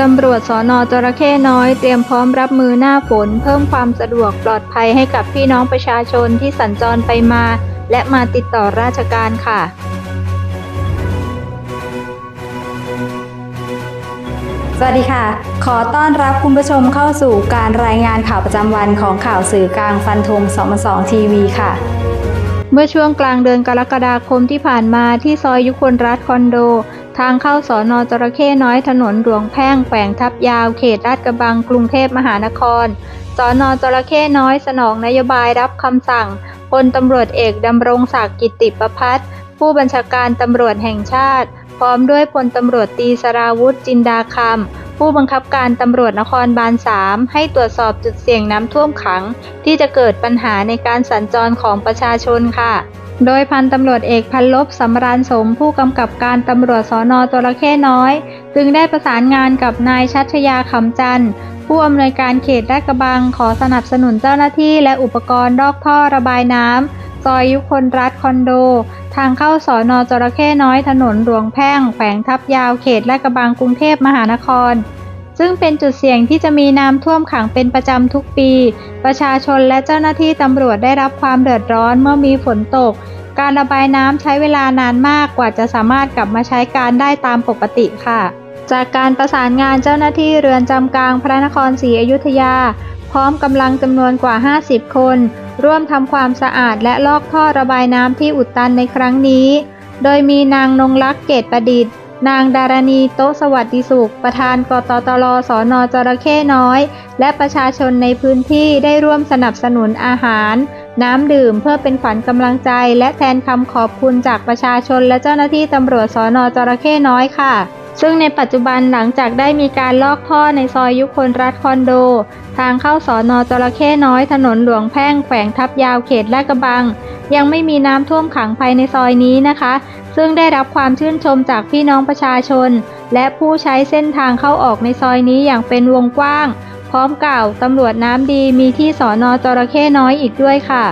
ตำรวจสอนอจระเข้น้อย เตรียมพร้อมรับมือหน้าฝน เพิ่มความสะดวกปลอดภัยให้กับพี่น้องประชาชนที่สัญจรไปมา และมาติดต่อราชการค่ะสวัสดีค่ะ ขอต้อนรับคุณผู้ชมเข้าสู่การรายงานข่าวประจำวันของข่าวสื่อกลางฟันธง2 2ทีวีค่ะ เมื่อช่วงกลางเดือนกรกฎาคมที่ผ่านมาที่ซอยยุคนรัฐคอนโด ทางเข้าสอนอจระเข้น้อยถนนหลวงแพ่งแขวงทับยาวเขตลาดกระบังกรุงเทพมหานคร สอนอจระเข้น้อยสนองนโยบายรับคำสั่งพลตำรวจเอกดำรงศักดิ์กิติประพัฒน์ผู้บัญชาการตำรวจแห่งชาติ พร้อมด้วยพลตำรวจตีสราวุธจินดาคำผู้บังคับการตำรวจนครบาล 3 ให้ตรวจสอบจุดเสี่ยงน้ำท่วมขัง ที่จะเกิดปัญหาในการสัญจรของประชาชนค่ะ โดยพันตำรวจเอกพันลบสำราญสมผู้กำกับการตำรวจสอนอจระเข้น้อย จึงได้ประสานงานกับนายชัชยาขำจันทร์ผู้อำนวยการเขตลาดกระบังขอสนับสนุนเจ้าหน้าที่และอุปกรณ์ลอกท่อระบายน้ำซอยยุคนรัฐคอนโด ทางเข้าสอนอจระเข้น้อยถนนหลวงแพ่ง แขวงทับยาวเขตลาดกระบังกรุงเทพมหานคร ซึ่งเป็นจุดเสี่ยงที่จะมีน้ำท่วมขังเป็นประจำทุกปี ประชาชนและเจ้าหน้าที่ตำรวจได้รับความเดือดร้อนเมื่อมีฝนตก การระบายน้ำใช้เวลานานมากกว่าจะสามารถกลับมาใช้การได้ตามปกติค่ะ จากการประสานงานเจ้าหน้าที่เรือนจำกลางพระนครศรีอยุธยา พร้อมกำลังจำนวนกว่า 50 คน ร่วมทำความสะอาดและลอกท่อระบายน้ำที่อุดตันในครั้งนี้ โดยมีนางนงลักษณ์เกตประดิษฐ์ นางดารณีโตสวัสดิสุข ประธานกตตลสอนอจระเข้น้อย และประชาชนในพื้นที่ได้ร่วมสนับสนุนอาหาร น้ำดื่มเพื่อเป็นขวัญกำลังใจ และแทนคำขอบคุณจากประชาชนและเจ้าหน้าที่ตำรวจสอนอจระเข้น้อยค่ะ ซึ่งในปัจจุบันหลังจากได้มีการลอกท่อในซอยยุคนรัฐคอนโด ทางเข้าสอนอจระเข้น้อยถนนหลวงแพ่งแขวงทับยาวเขตลาดกระบังยังไม่มีน้ำท่วมขังภายในซอยนี้นะคะ ซึ่งได้รับความชื่นชมจากพี่น้องประชาชน และผู้ใช้เส้นทางเข้าออกในซอยนี้อย่างเป็นวงกว้าง พร้อมกล่าวตำรวจน้ำดีมีที่สอนอจระเข้น้อยอีกด้วยค่ะ